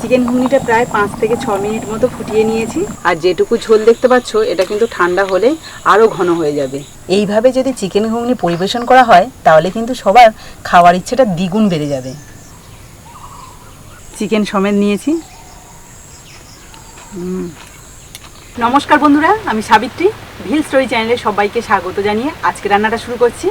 Chicken ঘুগনিটা প্রায় পাঁচ থেকে ছ মিনিট মতো ফুটিয়ে নিয়েছি। আর যেটুকু ঝোল দেখতে পাচ্ছ, এটা কিন্তু ঠান্ডা হলে আরও ঘন হয়ে যাবে। এইভাবে যদি চিকেন ঘুগনি পরিবেশন করা হয়, তাহলে কিন্তু সবার খাওয়ার ইচ্ছেটা দ্বিগুণ বেড়ে যাবে। চিকেন সমেত নিয়েছি। নমস্কার বন্ধুরা, আমি সাবিত্রী ভিল স্টোরি চ্যানেলে সবাইকে স্বাগত জানিয়ে আজকে রান্নাটা শুরু করছি।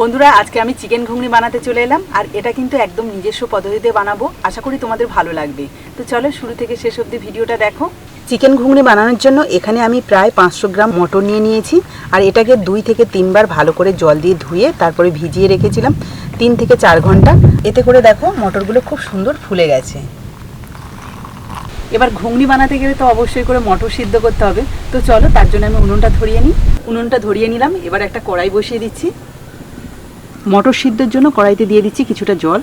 বন্ধুরা, আজকে আমি চিকেন ঘুগনি বানাতে চলে এলাম, আর এটা কিন্তু একদম নিজস্ব পদ্ধতিতে বানাবো। আশা করি তোমাদের ভালো লাগবে। তো চলো, শুরু থেকে শেষ অবধি ভিডিওটা দেখো। চিকেন ঘুগনি বানানোর জন্য এখানে আমি প্রায় পাঁচশো গ্রাম মটর নিয়ে নিয়েছি, আর এটাকে দুই থেকে তিনবার ভালো করে জল দিয়ে ধুয়ে তারপরে ভিজিয়ে রেখেছিলাম তিন থেকে চার ঘণ্টা। এতে করে দেখো, মটরগুলো খুব সুন্দর ফুলে গেছে। এবার ঘুগনি বানাতে গেলে তো অবশ্যই করে মটর সিদ্ধ করতে হবে। তো চলো, তার জন্য আমি উনুনটা ধরিয়ে নিই। উনুনটা ধরিয়ে নিলাম, এবার একটা কড়াই বসিয়ে দিচ্ছি। মটর সিদ্ধের জন্য কড়াইতে দিয়ে দিচ্ছি কিছুটা জল।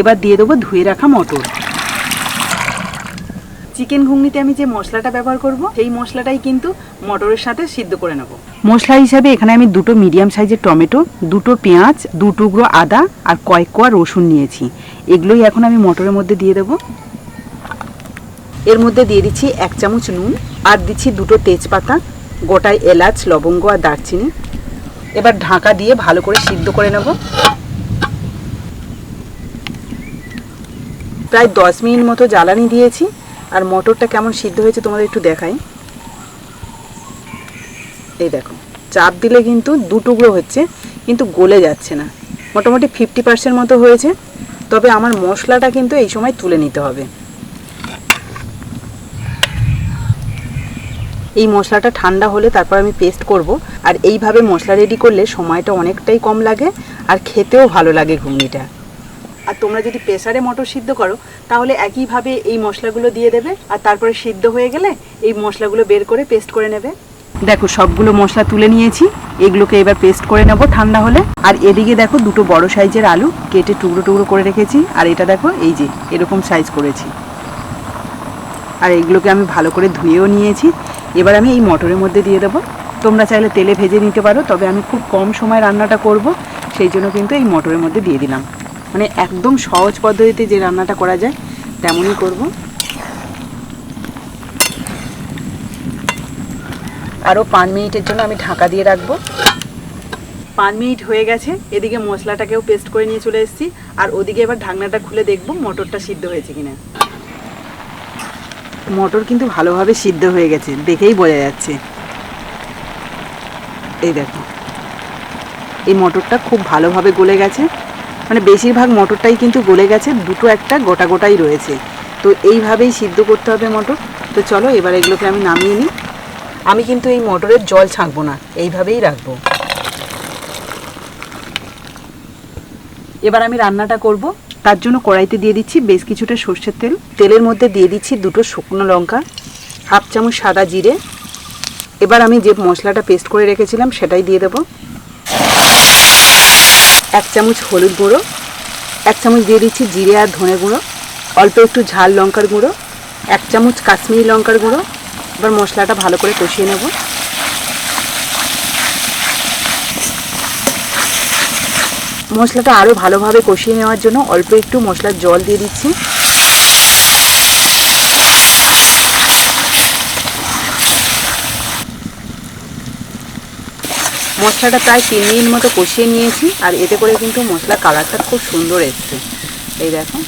এবার দিয়ে দেবো ধুয়ে রাখা মটর। চিকেন ঘুগনিতে আমি যে মশলাটা ব্যবহার করব, সেই মশলাটাই কিন্তু মটরের সাথে সিদ্ধ করে নেব। মশলা হিসাবে এখানে আমি দুটো মিডিয়াম সাইজের টমেটো, দুটো পেঁয়াজ, দু টুকরো আদা আর কয়েক কোয়া রসুন নিয়েছি। এগুলোই এখন আমি মটরের মধ্যে দিয়ে দেব। এর মধ্যে দিয়ে দিচ্ছি এক চামচ নুন আর দিচ্ছি দুটো তেজপাতা গোটায় এলাচ, লবঙ্গ আর দারচিনি। এবার ঢাকা দিয়ে ভালো করে সিদ্ধ করে নেব। প্রায় দশ মিনিট মতো জ্বালানি দিয়েছি, আর মটরটা কেমন সিদ্ধ হয়েছে তোমাদের একটু দেখাই। এই দেখো, চাপ দিলে কিন্তু দু টুকরো হচ্ছে, কিন্তু গলে যাচ্ছে না। মোটামুটি ফিফটি পার্সেন্ট মতো হয়েছে, তবে আমার মশলাটা কিন্তু এই সময় তুলে নিতে হবে। এই মশলাটা ঠান্ডা হলে তারপর আমি পেস্ট করব আর এইভাবে মশলা রেডি করলে সময়টা অনেকটাই কম লাগে আর খেতেও ভালো লাগে ঘুগনিটা। আর তোমরা যদি প্রেসারে মটর সিদ্ধ করো, তাহলে একইভাবে এই মশলাগুলো দিয়ে দেবে আর তারপরে সিদ্ধ হয়ে গেলে এই মশলাগুলো বের করে পেস্ট করে নেবে। দেখো সবগুলো মশলা তুলে নিয়েছি, এগুলোকে এবার পেস্ট করে নেব ঠান্ডা হলে। আর এদিকে দেখো দুটো বড় সাইজের আলু কেটে টুকরো টুকরো করে রেখেছি, আর এটা দেখো এই যে এরকম সাইজ করেছি। আর এগুলোকে আমি ভালো করে ধুয়েও নিয়েছি। এবার আমি এই মটরের মধ্যে দিয়ে দেবো। তোমরা চাইলে তেলে ভেজে নিতে পারো, তবে আমি খুব কম সময় রান্নাটা করব, সেই জন্য কিন্তু এই মটরের মধ্যে দিয়ে দিলাম। মানে একদম সহজ পদ্ধতিতে যে রান্নাটা করা যায়, তেমনই করব। আরও পাঁচ মিনিটের জন্য আমি ঢাকা দিয়ে রাখব। পাঁচ মিনিট হয়ে গেছে, এদিকে মশলাটাকেও পেস্ট করে নিয়ে চলে এসেছি, আর ওদিকে এবার ঢাকনাটা খুলে দেখব মটরটা সিদ্ধ হয়েছে কিনা। মটর কিন্তু ভালোভাবে সিদ্ধ হয়ে গেছে, দেখেই বোঝা যাচ্ছে। এই দেখো। এই মটরটা খুব ভালোভাবে গলে গেছে। মানে বেশিরভাগ মটরটাই কিন্তু গলে গেছে, দুটো একটা গোটা গোটাই রয়েছে। তো এইভাবেই সিদ্ধ করতে হবে মটর। তো চলো এবার এগুলোকে আমি নামিয়ে নিই। আমি কিন্তু এই মটরের জল ছাঁকবো না, এইভাবেই রাখব। এবার আমি রান্নাটা করব। তার জন্য কড়াইতে দিয়ে দিচ্ছি বেশ কিছুটা সর্ষের তেল। তেলের মধ্যে দিয়ে দিচ্ছি দুটো শুকনো লঙ্কা, হাফ চামচ সাদা জিরে এবার আমি যে মশলাটা পেস্ট করে রেখেছিলাম, সেটাই দিয়ে দেবো। এক চামচ হলুদ গুঁড়ো, এক চামচ দিয়ে দিচ্ছি জিরে আর ধনে গুঁড়ো, অল্প একটু ঝাল লঙ্কার গুঁড়ো, এক চামচ কাশ্মীরি লঙ্কার গুঁড়ো। এবার মশলাটা ভালো করে কষিয়ে নেব। মশলাটা আরও ভালোভাবে কষিয়ে নেওয়ার জন্য অল্প একটু মশলার জল দিয়ে দিচ্ছি। মশলাটা প্রায় তিন মিনিট মতো কষিয়ে নিয়েছি, আর এতে করে কিন্তু মশলার কালারটা খুব সুন্দর এসছে। এই দেখো।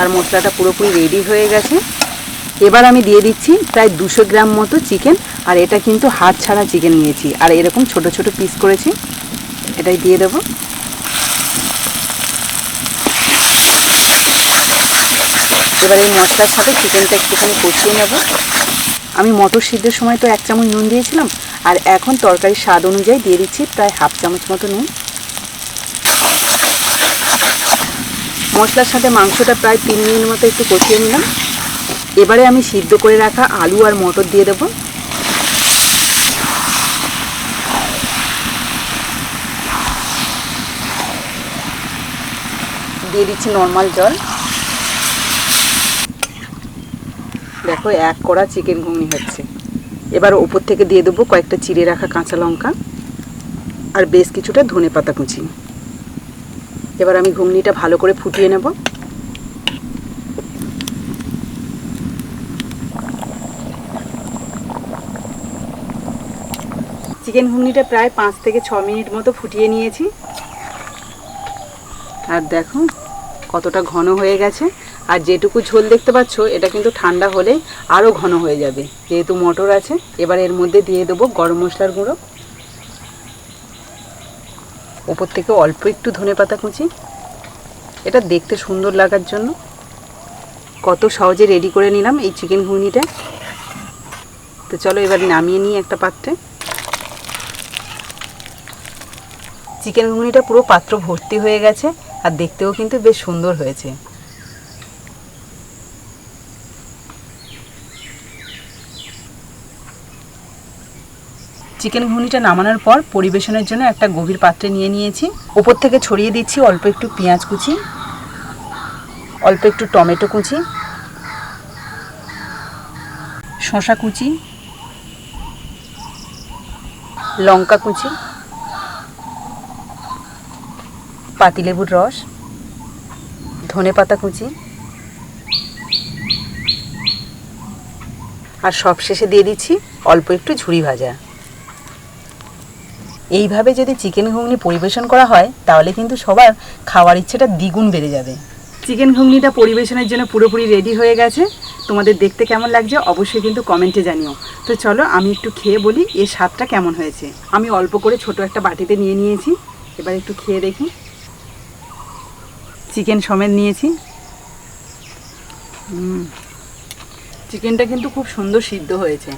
আর মশলাটা পুরোপুরি রেডি হয়ে গেছে। এবার আমি দিয়ে দিচ্ছি প্রায় দুশো গ্রাম মতো চিকেন আর এটা কিন্তু হাত ছাড়া চিকেন নিয়েছি। আর এরকম ছোট ছোট পিস করেছি। এটাই দিয়ে দেবো। এবার এই মশলার সাথে চিকেনটা একটুখানি কষিয়ে নেব। আমি মটর সিদ্ধের সময় তো এক চামচ নুন দিয়েছিলাম আর এখন তরকারির স্বাদ অনুযায়ী দিয়ে দিচ্ছি প্রায় হাফ চামচ মতো নুন। মশলার সাথে মাংসটা প্রায় তিন মিনিট মতো একটু কষিয়ে নিলাম। এবারে আমি সিদ্ধ করে রাখা আলু আর মটর দিয়ে দেবো। দিয়ে দিচ্ছি নর্মাল জল। দেখো এক কড়া চিকেন ঘুগনি হচ্ছে। এবার ওপর থেকে দিয়ে দেবো কয়েকটা চিড়ে রাখা কাঁচা লঙ্কা আর বেশ কিছুটা ধনে পাতা কুচি। এবার আমি ঘুগনিটা ভালো করে ফুটিয়ে নেব। চিকেন ঘুগনিটা প্রায় পাঁচ থেকে ছ মিনিট মতো ফুটিয়ে নিয়েছি। আর দেখো কতটা ঘন হয়ে গেছে। আর যেটুকু ঝোল দেখতে পাচ্ছ, এটা কিন্তু ঠান্ডা হলে আরও ঘন হয়ে যাবে। যেহেতু মটর আছে, এবার এর মধ্যে দিয়ে দেবো গরম মশলার গুঁড়ো। ওপর থেকে অল্প একটু ধনে পাতা কুচি। এটা দেখতে সুন্দর লাগার জন্য। কত সহজে রেডি করে নিলাম এই চিকেন ঘুগনিটা। তো চলো এবার নামিয়ে নিই একটা পাত্রে। চিকেন ঘুগনিটা পুরো পাত্র ভর্তি হয়ে গেছে, আর দেখতেও কিন্তু বেশ সুন্দর হয়েছে। চিকেন ঘুগনিটা নামানোর পর পরিবেশনের জন্য একটা গভীর পাত্রে নিয়ে নিয়েছি। ওপর থেকে ছড়িয়ে দিচ্ছি অল্প একটু পেঁয়াজ কুচি, অল্প একটু টমেটো কুচি শশা কুচি, লঙ্কা কুচি, পাতিলেবুর রস, ধনে পাতা কুচি আর সব শেষে দিয়ে দিচ্ছি অল্প একটু ঝুড়ি ভাজা। এইভাবে যদি চিকেন ঘুগনি পরিবেশন করা হয়, তাহলে কিন্তু সবার খাওয়ার ইচ্ছেটা দ্বিগুণ বেড়ে যাবে। চিকেন ঘুগনিটা পরিবেশনের জন্য পুরোপুরি রেডি হয়ে গেছে। তোমাদের দেখতে কেমন লাগছে অবশ্যই কিন্তু কমেন্টে জানিও। তো চলো আমি একটু খেয়ে বলি এর স্বাদটা কেমন হয়েছে। আমি অল্প করে ছোট একটা বাটিতে নিয়ে নিয়েছি। এবার একটু খেয়ে দেখি। চিকেন সমেত নিয়েছি। চিকেনটা কিন্তু খুব সুন্দর সিদ্ধ হয়েছে।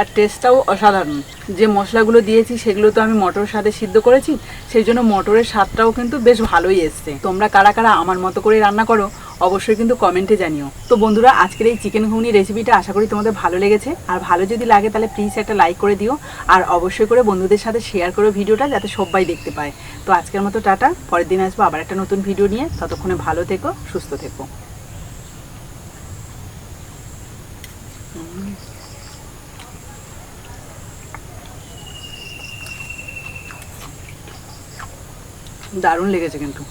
আর টেস্টটাও অসাধারণ। যে মশলাগুলো দিয়েছি, সেগুলো তো আমি মটর স্বাদে সিদ্ধ করেছি, সেই জন্য মটরের স্বাদটাও কিন্তু বেশ ভালোই এসছে। তোমরা কারা কারা আমার মতো করে রান্না করো, অবশ্যই কিন্তু কমেন্টে জানিও। তো বন্ধুরা, আজকের এই চিকেন ঘুগনি রেসিপিটা আশা করি তোমাদের ভালো লেগেছে। আর ভালো যদি লাগে, তাহলে প্লিজ একটা লাইক করে দিও। আর অবশ্যই করে বন্ধুদের সাথে শেয়ার করো ভিডিওটা, যাতে সবাই দেখতে পায়। তো আজকের মতো টাটা, পরের দিন আসব আবার একটা নতুন ভিডিও নিয়ে। ততক্ষণে ভালো থেকো, সুস্থ থেকো। দারুণ লেগেছে কিন্তু।